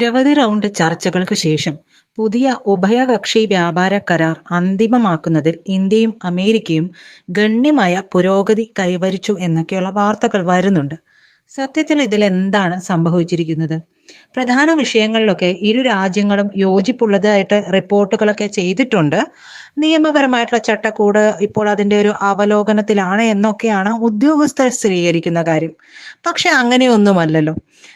നിരവധി റൗണ്ട് ചർച്ചകൾക്ക് ശേഷം പുതിയ ഉഭയകക്ഷി വ്യാപാര കരാർ അന്തിമമാക്കുന്നതിൽ ഇന്ത്യയും അമേരിക്കയും ഗണ്യമായ പുരോഗതി കൈവരിച്ചു എന്നൊക്കെയുള്ള വാർത്തകൾ വരുന്നുണ്ട്. സത്യത്തിൽ ഇതിൽ എന്താണ് സംഭവിച്ചിരിക്കുന്നത്? പ്രധാന വിഷയങ്ങളിലൊക്കെ ഇരു രാജ്യങ്ങളും യോജിപ്പുള്ളതായിട്ട് റിപ്പോർട്ടുകളൊക്കെ ചെയ്തിട്ടുണ്ട്. നിയമപരമായിട്ടുള്ള ചട്ടക്കൂട് ഇപ്പോൾ അതിന്റെ ഒരു അവലോകനത്തിലാണ് എന്നൊക്കെയാണ് ഉദ്യോഗസ്ഥർ സ്ഥിരീകരിക്കുന്ന കാര്യം. പക്ഷെ അങ്ങനെയൊന്നുമല്ലല്ലോ.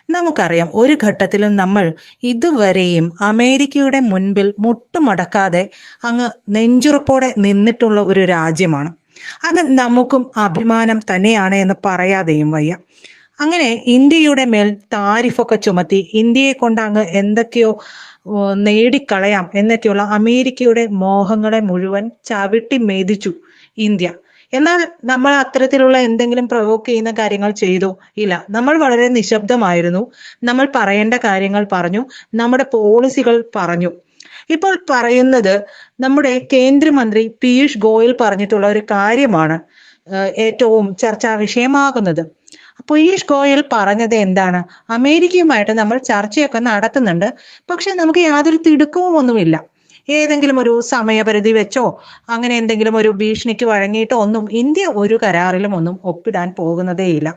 നമുക്കറിയാം ഒരു ഘട്ടത്തിലും നമ്മൾ ഇതുവരെയും അമേരിക്കയുടെ മുൻപിൽ മുട്ടുമടക്കാതെ അങ്ങ് നെഞ്ചുറപ്പോടെ നിന്നിട്ടുള്ള ഒരു രാജ്യമാണ്. അത് നമുക്കും അഭിമാനം തന്നെയാണ് എന്ന് പറയാതെയും വയ്യ. അങ്ങനെ ഇന്ത്യയുടെ മേൽ താരിഫൊക്കെ ചുമത്തി ഇന്ത്യയെ കൊണ്ട് അങ്ങ് എന്തൊക്കെയോ നേടിക്കളയാം എന്നൊക്കെയുള്ള അമേരിക്കയുടെ മോഹങ്ങളെ മുഴുവൻ ചവിട്ടി മേദിച്ചു ഇന്ത്യ. എന്നാൽ നമ്മൾ അത്തരത്തിലുള്ള എന്തെങ്കിലും പ്രൊവോക്ക് ചെയ്യുന്ന കാര്യങ്ങൾ ചെയ്തു. ഇല്ല നമ്മൾ വളരെ നിശബ്ദമായിരുന്നു. നമ്മൾ പറയേണ്ട കാര്യങ്ങൾ പറഞ്ഞു. നമ്മുടെ പോളിസികൾ പറഞ്ഞു. ഇപ്പോൾ പറയുന്നത് നമ്മുടെ കേന്ദ്രമന്ത്രി പീയൂഷ് ഗോയൽ പറഞ്ഞിട്ടുള്ള ഒരു കാര്യമാണ് ഏറ്റവും ചർച്ചാ വിഷയമാകുന്നത്. പീയൂഷ് ഗോയൽ പറഞ്ഞത് എന്താണ്? അമേരിക്കയുമായിട്ട് നമ്മൾ ചർച്ചയൊക്കെ നടത്തുന്നുണ്ട്. പക്ഷെ നമുക്ക് യാതൊരു തിടുക്കവും ഒന്നുമില്ല ഏതെങ്കിലും ഒരു സമയപരിധി വെച്ചോ അങ്ങനെ എന്തെങ്കിലും ഒരു ഭീഷണിക്ക് വഴങ്ങിയിട്ടോ ഒന്നും ഇന്ത്യ ഒരു കരാറിലും ഒന്നും ഒപ്പിടാൻ പോകുന്നതേയില്ല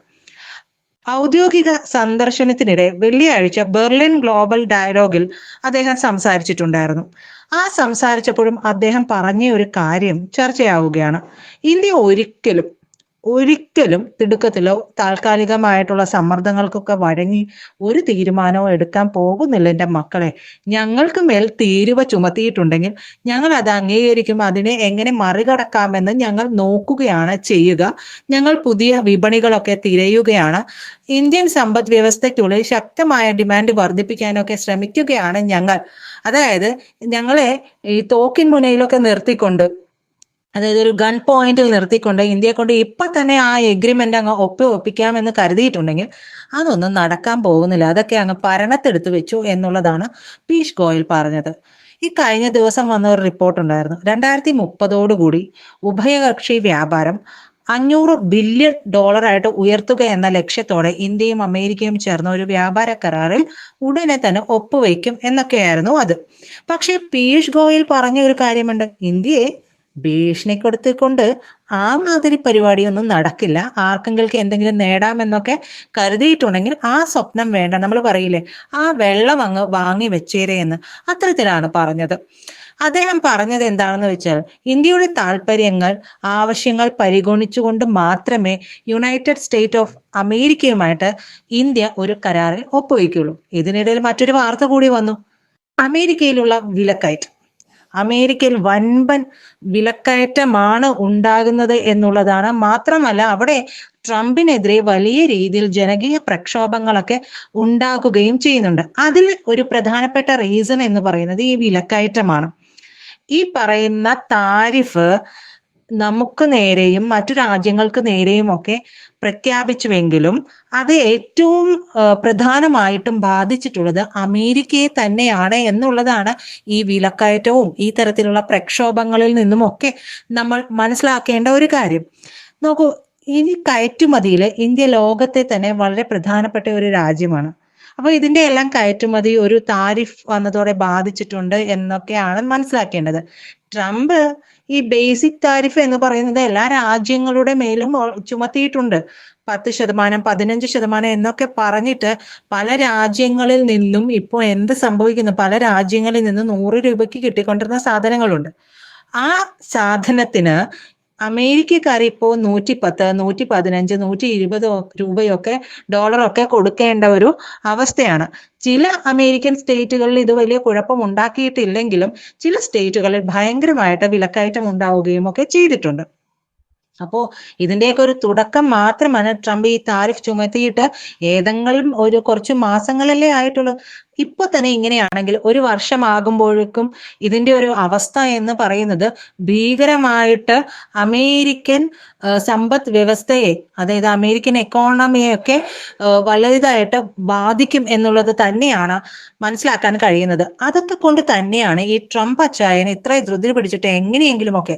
ഔദ്യോഗിക സന്ദർശനത്തിനിടെ വെള്ളിയാഴ്ച ബെർലിൻ ഗ്ലോബൽ ഡയലോഗിൽ അദ്ദേഹം സംസാരിച്ചിട്ടുണ്ടായിരുന്നു. ആ സംസാരിച്ചപ്പോഴും അദ്ദേഹം പറഞ്ഞ ഒരു കാര്യം ചർച്ചയാവുകയാണ്. ഇന്ത്യ ഒരിക്കലും ഒരിക്കലും തിടുക്കത്തിലോ താൽക്കാലികമായിട്ടുള്ള സമ്മർദ്ദങ്ങൾക്കൊക്കെ വഴങ്ങി ഒരു തീരുമാനവും എടുക്കാൻ പോകുന്നില്ല എന്റെ മക്കളെ. ഞങ്ങൾക്ക് മേൽ തീരുവ ചുമത്തിയിട്ടുണ്ടെങ്കിൽ ഞങ്ങൾ അത് അംഗീകരിക്കും. അതിനെ എങ്ങനെ മറികടക്കാമെന്ന് ഞങ്ങൾ നോക്കുകയാണ് ചെയ്യുക. ഞങ്ങൾ പുതിയ വിപണികളൊക്കെ തിരയുകയാണ്. ഇന്ത്യൻ സമ്പദ് വ്യവസ്ഥയ്ക്കുള്ളിൽ ശക്തമായ ഡിമാൻഡ് വർദ്ധിപ്പിക്കാനൊക്കെ ശ്രമിക്കുകയാണ് ഞങ്ങൾ. അതായത് ഞങ്ങളെ ഈ തോക്കിൻ മുനയിലൊക്കെ നിർത്തിക്കൊണ്ട് അതായത് ഒരു ഗൺ പോയിന്റിൽ നിർത്തിക്കൊണ്ട് ഇന്ത്യയെ കൊണ്ട് ഇപ്പൊ തന്നെ ആ എഗ്രിമെന്റ് അങ്ങ് ഒപ്പി ഒപ്പിക്കാമെന്ന് കരുതിയിട്ടുണ്ടെങ്കിൽ അതൊന്നും നടക്കാൻ പോകുന്നില്ല. അതൊക്കെ അങ്ങ് ഭരണത്തെടുത്ത് വെച്ചു എന്നുള്ളതാണ് പീഷ് ഗോയൽ പറഞ്ഞത്. ഈ കഴിഞ്ഞ ദിവസം വന്ന ഒരു റിപ്പോർട്ട് ഉണ്ടായിരുന്നു. രണ്ടായിരത്തി മുപ്പതോടുകൂടി ഉഭയകക്ഷി വ്യാപാരം അഞ്ഞൂറ് ബില്യൺ ഡോളറായിട്ട് ഉയർത്തുക എന്ന ലക്ഷ്യത്തോടെ ഇന്ത്യയും അമേരിക്കയും ചേർന്ന ഒരു വ്യാപാര കരാറിൽ ഉടനെ തന്നെ ഒപ്പുവയ്ക്കും എന്നൊക്കെയായിരുന്നു അത്. പക്ഷേ പീയൂഷ് ഗോയൽ പറഞ്ഞ ഒരു കാര്യമുണ്ട്. ഇന്ത്യയെ ഭീഷണിപ്പെടുത്തിക്കൊണ്ട് ആ മാതിരി പരിപാടിയൊന്നും നടക്കില്ല. ആർക്കെങ്കിലും എന്തെങ്കിലും നേടാമെന്നൊക്കെ കരുതിയിട്ടുണ്ടെങ്കിൽ ആ സ്വപ്നം വേണ്ട. നമ്മൾ പറയില്ലേ ആ വെള്ളം അങ്ങ് വാങ്ങി വെച്ചേരേ എന്ന്. അത്തരത്തിലാണ് പറഞ്ഞത്. അദ്ദേഹം പറഞ്ഞത് എന്താണെന്ന് വെച്ചാൽ ഇന്ത്യയുടെ താല്പര്യങ്ങൾ ആവശ്യങ്ങൾ പരിഗണിച്ചുകൊണ്ട് മാത്രമേ യുണൈറ്റഡ് സ്റ്റേറ്റ് ഓഫ് അമേരിക്കയുമായിട്ട് ഇന്ത്യ ഒരു കരാറിൽ ഒപ്പുവയ്ക്കുള്ളൂ ഇതിനിടയിൽ മറ്റൊരു വാർത്ത കൂടി വന്നു. അമേരിക്കയിലുള്ള വിലക്കയറ്റം. അമേരിക്കയിൽ വൻപൻ വിലക്കയറ്റമാണ് ഉണ്ടാകുന്നത് എന്നുള്ളതാണ്. മാത്രമല്ല അവിടെ ട്രംപിനെതിരെ വലിയ രീതിയിൽ ജനകീയ പ്രക്ഷോഭങ്ങളൊക്കെ ഉണ്ടാക്കുകയും ചെയ്യുന്നുണ്ട്. അതിൽ ഒരു പ്രധാനപ്പെട്ട റീസൺ എന്ന് പറയുന്നത് ഈ വിലക്കയറ്റമാണ്. ഈ പറയുന്ന താരിഫ് നമുക്ക് നേരെയും മറ്റു രാജ്യങ്ങൾക്ക് നേരെയും ഒക്കെ പ്രഖ്യാപിച്ചുവെങ്കിലും അത് ഏറ്റവും പ്രധാനമായിട്ടും ബാധിച്ചിട്ടുള്ളത് അമേരിക്കയെ തന്നെയാണ് എന്നുള്ളതാണ് ഈ വിലക്കയറ്റവും ഈ തരത്തിലുള്ള പ്രക്ഷോഭങ്ങളിൽ നിന്നുമൊക്കെ നമ്മൾ മനസ്സിലാക്കേണ്ട ഒരു കാര്യം. നോക്കൂ ഇനി കയറ്റുമതിയിൽ ഇന്ത്യ ലോകത്തെ തന്നെ വളരെ പ്രധാനപ്പെട്ട ഒരു രാജ്യമാണ്. അപ്പൊ ഇതിന്റെ എല്ലാം കയറ്റുമതി ഒരു താരിഫ് വന്നതോടെ ബാധിച്ചിട്ടുണ്ട് എന്നൊക്കെയാണ് മനസ്സിലാക്കേണ്ടത്. ട്രംപ് ഈ ബേസിക് താരിഫ് എന്ന് പറയുന്നത് എല്ലാ രാജ്യങ്ങളുടെ മേലും ചുമത്തിയിട്ടുണ്ട്. പത്ത് ശതമാനം പതിനഞ്ച് ശതമാനം എന്നൊക്കെ പറഞ്ഞിട്ട് പല രാജ്യങ്ങളിൽ നിന്നും ഇപ്പോൾ എന്ത് സംഭവിക്കുന്നു? പല രാജ്യങ്ങളിൽ നിന്നും നൂറ് രൂപയ്ക്ക് കിട്ടിക്കൊണ്ടിരുന്ന സാധനങ്ങളുണ്ട്. ആ സാധനത്തിന് അമേരിക്കക്കാർ ഇപ്പോൾ നൂറ്റി പത്ത് നൂറ്റി പതിനഞ്ച് നൂറ്റി ഇരുപത് രൂപയൊക്കെ ഡോളറൊക്കെ കൊടുക്കേണ്ട ഒരു അവസ്ഥയാണ്. ചില അമേരിക്കൻ സ്റ്റേറ്റുകളിൽ ഇത് വലിയ കുഴപ്പം ഉണ്ടാക്കിയിട്ടില്ലെങ്കിലും ചില സ്റ്റേറ്റുകളിൽ ഭയങ്കരമായിട്ട് വിലക്കയറ്റം ഉണ്ടാവുകയും ഒക്കെ ചെയ്തിട്ടുണ്ട്. അപ്പോ ഇതിന്റെയൊക്കെ ഒരു തുടക്കം മാത്രമാണ് ട്രംപ് ഈ താരിഫ് ചുമത്തിയിട്ട് ഏതെങ്കിലും ഒരു കുറച്ച് മാസങ്ങളല്ലേ ആയിട്ടുള്ളൂ. ഇപ്പൊ തന്നെ ഇങ്ങനെയാണെങ്കിൽ ഒരു വർഷമാകുമ്പോഴേക്കും ഇതിന്റെ ഒരു അവസ്ഥ എന്ന് പറയുന്നത് ഭീകരമായിട്ട് അമേരിക്കൻ സമ്പദ് വ്യവസ്ഥയെ അതായത് അമേരിക്കൻ എക്കോണമിയൊക്കെ വലുതായിട്ട് ബാധിക്കും എന്നുള്ളത് തന്നെയാണ് മനസ്സിലാക്കാൻ കഴിയുന്നത്. അതൊക്കെ കൊണ്ട് തന്നെയാണ് ഈ ട്രംപ് അച്ചായൻ ഇത്രയും ധൃതി പിടിച്ചിട്ട് എങ്ങനെയെങ്കിലുമൊക്കെ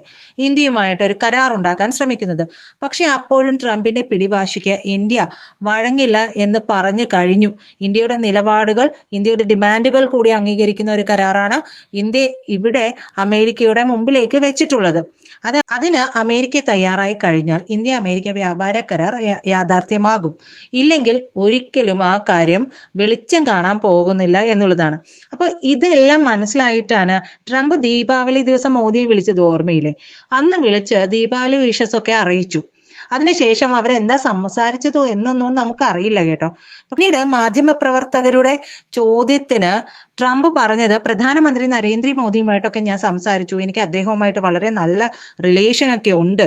ഇന്ത്യയുമായിട്ട് ഒരു കരാർ ഉണ്ടാക്കാൻ ശ്രമിക്കുന്നത്. പക്ഷെ അപ്പോഴും ട്രംപിന്റെ പിടിവാശിക്ക് ഇന്ത്യ വഴങ്ങില്ല എന്ന് പറഞ്ഞു കഴിഞ്ഞു. ഇന്ത്യയുടെ നിലപാടുകൾ ഇന്ത്യ ഇന്ത്യയുടെ ഡിമാൻഡുകൾ കൂടി അംഗീകരിക്കുന്ന ഒരു കരാറാണ് ഇന്ത്യ ഇവിടെ അമേരിക്കയുടെ മുമ്പിലേക്ക് വെച്ചിട്ടുള്ളത്. അത് അതിന് അമേരിക്ക തയ്യാറായി കഴിഞ്ഞാൽ ഇന്ത്യ അമേരിക്ക വ്യാപാര കരാർ യാഥാർത്ഥ്യമാകും. ഇല്ലെങ്കിൽ ഒരിക്കലും ആ കാര്യം വെളിച്ചം കാണാൻ പോകുന്നില്ല എന്നുള്ളതാണ്. അപ്പൊ ഇതെല്ലാം മനസ്സിലായിട്ടാണ് ട്രംപ് ദീപാവലി ദിവസം മോദിയെ വിളിച്ചത് ഓർമ്മയില്ലേ? അന്ന് വിളിച്ച് ദീപാവലി വിഷസ് ഒക്കെ അറിയിച്ചു. അതിനുശേഷം അവരെന്താ സംസാരിച്ചതോ എന്നൊന്നും നമുക്ക് അറിയില്ല കേട്ടോ. പിന്നീട് മാധ്യമപ്രവർത്തകരുടെ ചോദ്യത്തിന് ട്രംപ് പറഞ്ഞത് പ്രധാനമന്ത്രി നരേന്ദ്രമോദിയുമായിട്ടൊക്കെ ഞാൻ സംസാരിച്ചു. എനിക്ക് അദ്ദേഹവുമായിട്ട് വളരെ നല്ല റിലേഷൻ ഒക്കെ ഉണ്ട്.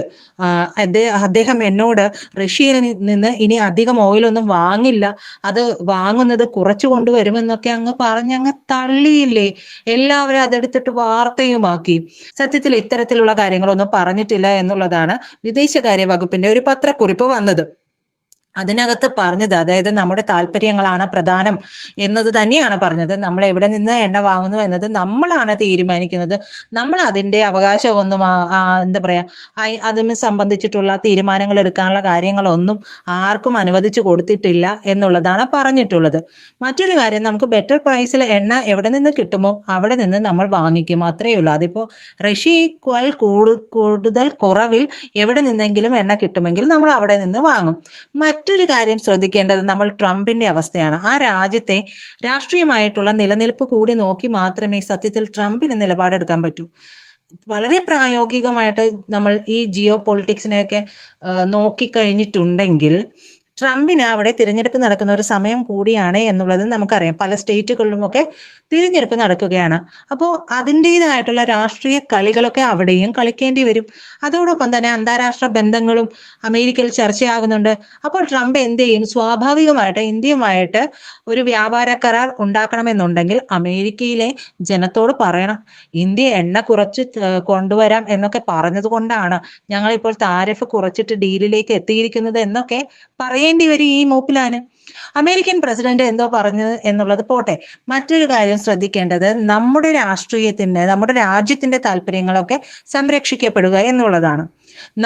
അദ്ദേഹം എന്നോട് റഷ്യയിൽ നിന്ന് ഇനി അധികം ഓയിലൊന്നും വാങ്ങില്ല. അത് വാങ്ങുന്നത് കുറച്ചു കൊണ്ടുവരുമെന്നൊക്കെ അങ്ങ് പറഞ്ഞ് അങ്ങ് തള്ളിയില്ലേ? എല്ലാവരും അതെടുത്തിട്ട് വാർത്തയുമാക്കി. സത്യത്തിൽ ഇത്തരത്തിലുള്ള കാര്യങ്ങളൊന്നും പറഞ്ഞിട്ടില്ല എന്നുള്ളതാണ് വിദേശകാര്യ വകുപ്പിന്റെ ഒരു പത്രക്കുറിപ്പ് വന്നത്. അതിനകത്ത് പറഞ്ഞത് അതായത് നമ്മുടെ താല്പര്യങ്ങളാണ് പ്രധാനം എന്നത് തന്നെയാണ് പറഞ്ഞത്. നമ്മൾ എവിടെ നിന്ന് എണ്ണ വാങ്ങുന്നു എന്നത് നമ്മളാണ് തീരുമാനിക്കുന്നത്. നമ്മൾ അതിന്റെ അവകാശമൊന്നും എന്താ പറയാ അതിന് സംബന്ധിച്ചിട്ടുള്ള തീരുമാനങ്ങൾ എടുക്കാനുള്ള കാര്യങ്ങളൊന്നും ആർക്കും അനുവദിച്ചു കൊടുത്തിട്ടില്ല എന്നുള്ളതാണ് പറഞ്ഞിട്ടുള്ളത്. മറ്റൊരു കാര്യം നമുക്ക് ബെറ്റർ പ്രൈസിൽ എണ്ണ എവിടെ നിന്ന് കിട്ടുമോ അവിടെ നിന്ന് നമ്മൾ വാങ്ങിക്കും. അത്രയേ ഉള്ളൂ. അതിപ്പോ കൂടു- കൂടുതൽ കുറവിൽ എവിടെ നിന്നെങ്കിലും എണ്ണ കിട്ടുമെങ്കിൽ നമ്മൾ അവിടെ നിന്ന് വാങ്ങും. മറ്റൊരു കാര്യം ശ്രദ്ധിക്കേണ്ടത് നമ്മൾ ട്രംപിന്റെ അവസ്ഥയാണ്. ആ രാജ്യത്തെ രാഷ്ട്രീയമായിട്ടുള്ള നിലനിൽപ്പ് കൂടി നോക്കി മാത്രമേ സത്യത്തിൽ ട്രംപിന് നിലപാടെടുക്കാൻ പറ്റൂ. വളരെ പ്രായോഗികമായിട്ട് നമ്മൾ ഈ ജിയോ പൊളിറ്റിക്സിനെയൊക്കെ നോക്കിക്കഴിഞ്ഞിട്ടുണ്ടെങ്കിൽ ട്രംപിന് അവിടെ തിരഞ്ഞെടുപ്പ് നടക്കുന്ന ഒരു സമയം കൂടിയാണ് എന്നുള്ളത് നമുക്കറിയാം. പല സ്റ്റേറ്റുകളിലുമൊക്കെ തിരഞ്ഞെടുപ്പ് നടക്കുകയാണ്. അപ്പോൾ അതിന്റെതായിട്ടുള്ള രാഷ്ട്രീയ കളികളൊക്കെ അവിടെയും കളിക്കേണ്ടി വരും. അതോടൊപ്പം തന്നെ അന്താരാഷ്ട്ര ബന്ധങ്ങളും അമേരിക്കയിൽ ചർച്ചയാകുന്നുണ്ട്. അപ്പോൾ ട്രംപ് എന്ത് ചെയ്യും? സ്വാഭാവികമായിട്ട് ഇന്ത്യയുമായിട്ട് ഒരു വ്യാപാര കരാർ ഉണ്ടാക്കണമെന്നുണ്ടെങ്കിൽ അമേരിക്കയിലെ ജനത്തോട് പറയണം. ഇന്ത്യ എണ്ണ കുറച്ച് കൊണ്ടുവരാം എന്നൊക്കെ പറഞ്ഞത് കൊണ്ടാണ് ഞങ്ങളിപ്പോൾ താരിഫ് കുറച്ചിട്ട് ഡീലിലേക്ക് എത്തിയിരിക്കുന്നത് എന്നൊക്കെ പറയേണ്ടി വരും ഈ മൂപ്പിലാണ് അമേരിക്കൻ പ്രസിഡന്റ് എന്തോ പറഞ്ഞത് എന്നുള്ളത് പോട്ടെ. മറ്റൊരു കാര്യം ശ്രദ്ധിക്കേണ്ടത് നമ്മുടെ രാഷ്ട്രീയത്തിന്റെ നമ്മുടെ രാജ്യത്തിന്റെ താല്പര്യങ്ങളൊക്കെ സംരക്ഷിക്കപ്പെടുക എന്നുള്ളതാണ്.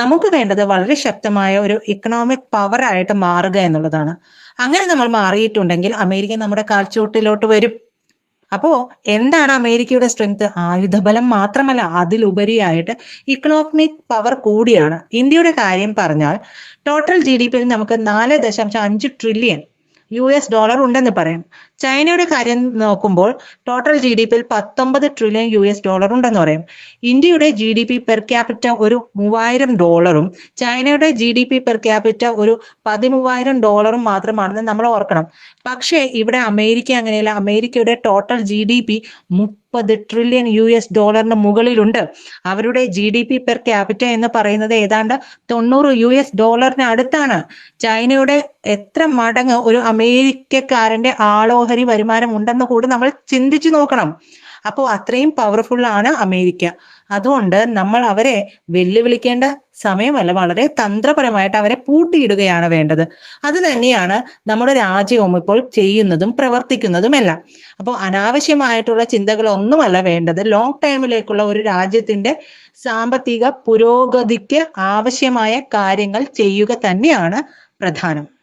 നമുക്ക് വേണ്ടത് വളരെ ശക്തമായ ഒരു ഇക്കണോമിക് പവർ ആയിട്ട് മാറുക എന്നുള്ളതാണ്. അങ്ങനെ നമ്മൾ മാറിയിട്ടുണ്ടെങ്കിൽ അമേരിക്ക നമ്മുടെ കാൽച്ചൂട്ടിലോട്ട് വരും. അപ്പോ എന്താണ് അമേരിക്കയുടെ സ്ട്രെങ്ത് ആയുധബലം മാത്രമല്ല അതിലുപരിയായിട്ട് ഇക്കണോമിക് പവർ കൂടിയാണ്. ഇന്ത്യയുടെ കാര്യം പറഞ്ഞാൽ ടോട്ടൽ ജി ഡി പിയിൽ നമുക്ക് നാല് ദശാംശം അഞ്ച് ട്രില്യൺ യു എസ് ഡോളർ ഉണ്ടെന്ന് പറയാം. ചൈനയുടെ കാര്യം നോക്കുമ്പോൾ ടോട്ടൽ ജി ഡി പിയിൽ പത്തൊമ്പത് ട്രില്യൺ യു എസ് ഡോളർ ഉണ്ടെന്ന് പറയും. ഇന്ത്യയുടെ G D P per capita ഒരു മൂവായിരം ഡോളറും ചൈനയുടെ G D P per capita ഒരു പതിമൂവായിരം ഡോളറും മാത്രമാണെന്ന് നമ്മൾ ഓർക്കണം. പക്ഷേ ഇവിടെ അമേരിക്ക അങ്ങനെയല്ല. അമേരിക്കയുടെ ടോട്ടൽ ജി ഡി പി മുപ്പത് ട്രില്യൺ യു എസ് ഡോളറിന് മുകളിലുണ്ട്. അവരുടെ G D P per capita എന്ന് പറയുന്നത് ഏതാണ്ട് തൊണ്ണൂറ് യു എസ് ഡോളറിന് അടുത്താണ്. ചൈനയുടെ എത്ര മടങ്ങ് ഒരു അമേരിക്കക്കാരന്റെ ആളോഹരി വരുമാനം ഉണ്ടെന്ന് കൂടി നമ്മൾ ചിന്തിച്ചു നോക്കണം. അപ്പോൾ അത്രയും പവർഫുൾ ആണ് അമേരിക്ക. അതുകൊണ്ട് നമ്മൾ അവരെ വെല്ലുവിളിക്കേണ്ട സമയമല്ല വളരെ തന്ത്രപരമായിട്ട് അവരെ പൂട്ടിയിടുകയാണ് വേണ്ടത്. അത് തന്നെയാണ് നമ്മുടെ രാജ്യവും ഇപ്പോൾ ചെയ്യുന്നതും പ്രവർത്തിക്കുന്നതുമെല്ലാം അപ്പോൾ അനാവശ്യമായിട്ടുള്ള ചിന്തകളൊന്നുമല്ല വേണ്ടത്. ലോങ് ടൈമിലേക്കുള്ള ഒരു രാജ്യത്തിന്റെ സാമ്പത്തിക പുരോഗതിക്ക് ആവശ്യമായ കാര്യങ്ങൾ ചെയ്യുക തന്നെയാണ് പ്രധാനം.